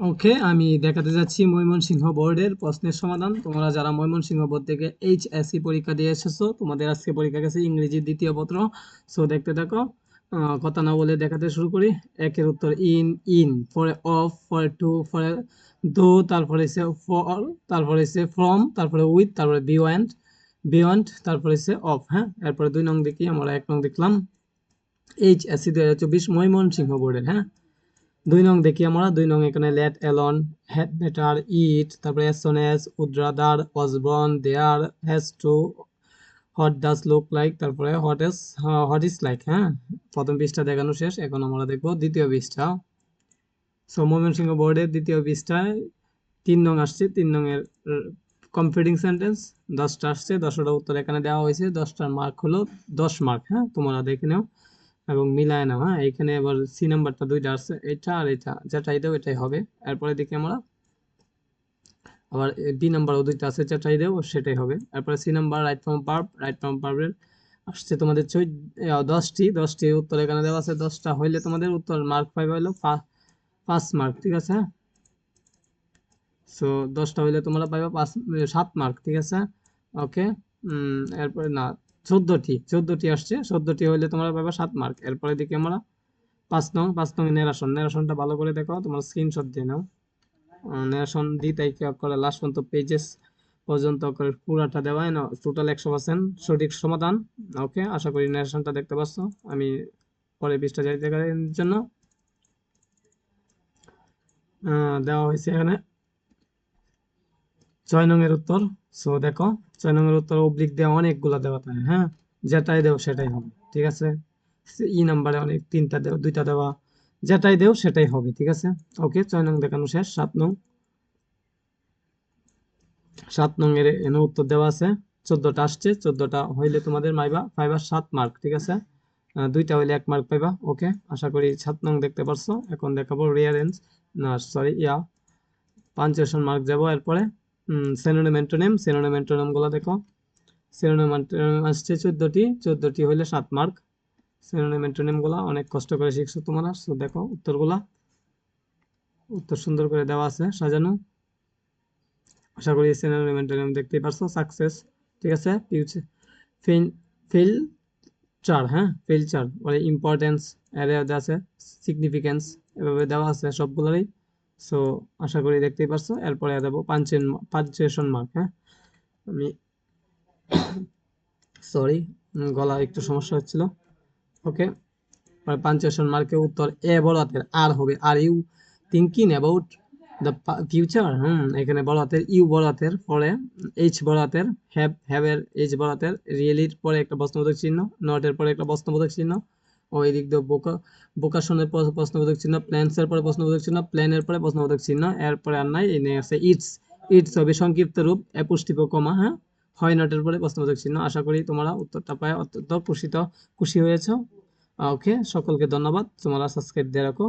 ওকে, আমি দেখাতে যাচ্ছি ময়মনসিংহ বোর্ডের প্রশ্নের সমাধান। তোমরা যারা ময়মনসিংহ বোর্ড থেকে এইচএসসি পরীক্ষা দিয়ে এসেছ, তোমাদের আজকে পরীক্ষা গেছে ইংরেজির দ্বিতীয় পত্র। সো, দেখতে থাকো। কথা না বলে দেখাতে শুরু করি। একের উত্তর ইন ইন। পরে অফ পরে টু পরে দো তারপরে হচ্ছে ফর তারপরে হচ্ছে ফ্রম তারপরে উইথ তারপরে বিয়ন্ড বিয়ন্ড তারপরে হচ্ছে অফ হ্যাঁ? এরপরে দুই নং দেখি আমরা এক নং দেখলাম। এইচএসসি দুই হাজার চব্বিশ ময়মনসিংহ বোর্ডের হ্যাঁ? দুই নং দেখি আমরা, দুই নং এখানে let alone had better eat তারপরে as on as would rather there has to hot does look like তারপরে what is what is like হ্যাঁ? প্রথম পৃষ্ঠা দেখানো শেষ, এখন আমরা দেখব দ্বিতীয় পৃষ্ঠা। সো ময়মনসিংহ বোর্ডের দ্বিতীয় পৃষ্ঠায় তিন নং আসছে, তিন নং এর কম্পিটিং সেন্টেন্স দশটা আসছে, দশটা উত্তর এখানে দেওয়া হয়েছে, দশটার মার্ক হলো দশ মার্ক হ্যাঁ? তোমরা দেখে নাও। এবং মিলায় নাও হ্যাঁ এখানে এবার সি নাম্বারটা দুইটা আসছে, এটা আর এটা, যেটাই দেও এটাই হবে। এরপরে দেখি আমরা আবার বি নাম্বারও দুইটা আছে, যেটাই দেবো সেটাই হবে। এরপরে C number right form verb right form পার্বের আসছে তোমাদের চৈ দশটি দশটি উত্তর এখানে দেওয়া আছে। দশটা হইলে তোমাদের উত্তর মার্ক হলো পা- পাঁচ মার্ক ঠিক আছে? সো দশটা হইলে তোমরা পাইবে পাঁচ, সাত মার্ক ঠিক আছে? ওকে এরপরে না চোদ্দটি চোদ্দটি আসছে। চোদ্দটি হইলে তোমরা পাবে সাত মার্ক এরপরে দেখি আমরা পাঁচ নং পাঁচ নং নেরাসন নেরাসনটা ভালো করে দেখো, তোমার স্ক্রিনশট দিয়ে নাও। নেরাসন দিতে করে? লাস্ট পর্যন্ত পেজেস পর্যন্ত করে পুরাটা দেওয়া না টোটাল একশো পার্সেন্ট সঠিক সমাধান। ওকে আশা করি নেরাসনটা দেখতে পাচ্ছ আমি পরে যাই দেখার জন্য দেওয়া হয়েছে এখানে। ছয় নংয়ের উত্তর? সো দেখো, ছয় নংয়ের উত্তর অবলিক দেওয়া অনেকগুলা দেওয়া থাকে হ্যাঁ? যেটাই দেও সেটাই হবে, ঠিক আছে? ই নাম্বারে অনেক তিনটা দেও, দুইটা দেওয়া, যেটাই দেও সেটাই হবে, ঠিক আছে? ওকে ছয় নং দেখানো শেষ, সাত নং। সাত নং এর এনে উত্তর দেওয়া আছে, চোদ্দটা আসছে, চোদ্দটা হইলে তোমাদের মাইবা পাইবা সাত মার্ক ঠিক আছে? দুইটা হইলে এক মার্ক পাইবা ওকে আশা করি সাত নং দেখতে পারছ, এখন দেখাবো রিয়ারেঞ্জ না সরি ইয়া পাঞ্চুয়েশন মার্ক যাব এরপরে সেনোনিম অ্যান্টোনিম সেনোনিম অ্যান্টোনিমগুলো দেখো। সেনোনিম আসছে চোদ্দটি চোদ্দটি হইলে সাত মার্ক সিনোনিম অ্যান্টোনিমগুলা অনেক কষ্ট করে শিখছো তোমরা সো দেখো উত্তরগুলা। উত্তর সুন্দর করে দেওয়া আছে, সাজানো। আশা করি সিনোনিম অ্যান্টোনিম দেখতেই পারছ সাকসেস ঠিক আছে? ফিউচার ফিল ফিল চার হ্যাঁ? ফিল চার মানে ইম্পর্টেন্স এর আছে সিগনিফিকেন্স এভাবে দেওয়া আছে সবগুলোরই। সো আশা করি দেখতেই পারছ। এরপরে দেবো পাঞ্চেন পাঞ্চুয়েশন মার্ক হ্যাঁ? আমি সরি গলা একটু সমস্যা হচ্ছিল। ওকে পাঞ্চুয়েশন মার্কে উত্তর এ বড় হাতের আর হবে। Are you thinking about the future hmm, এখানে বড় হাতের ইউ বড় হাতের, পরে এইচ বড় হাতের হ্যাভ হ্যাভের এইচ বড় হাতের রিয়েলির পরে একটা প্রশ্নবোধক চিহ্ন নটের পরে একটা প্রশ্নবোধক চিহ্ন। ও দিয়ে বোকা বোকাশনের পরে প্রশ্নবোধক চিহ্ন, প্ল্যান্সের পরে প্রশ্নবোধক চিহ্ন, প্ল্যানের পরে প্রশ্নবোধক চিহ্ন এরপরে আর নাই, এই নিয়ে আছে ইটস ইটস হবে সংক্ষিপ্ত রূপ অপুষ্টিপ কমা হ্যাঁ? হয় এর পরে প্রশ্নবোধক চিহ্ন, আশা করি তোমরা উত্তরটা পায়, অত্যন্ত খুশিত খুশি হয়েছো। ওকে, সকলকে ধন্যবাদ, তোমরা সাবস্ক্রাইব দিয়ে রাখো।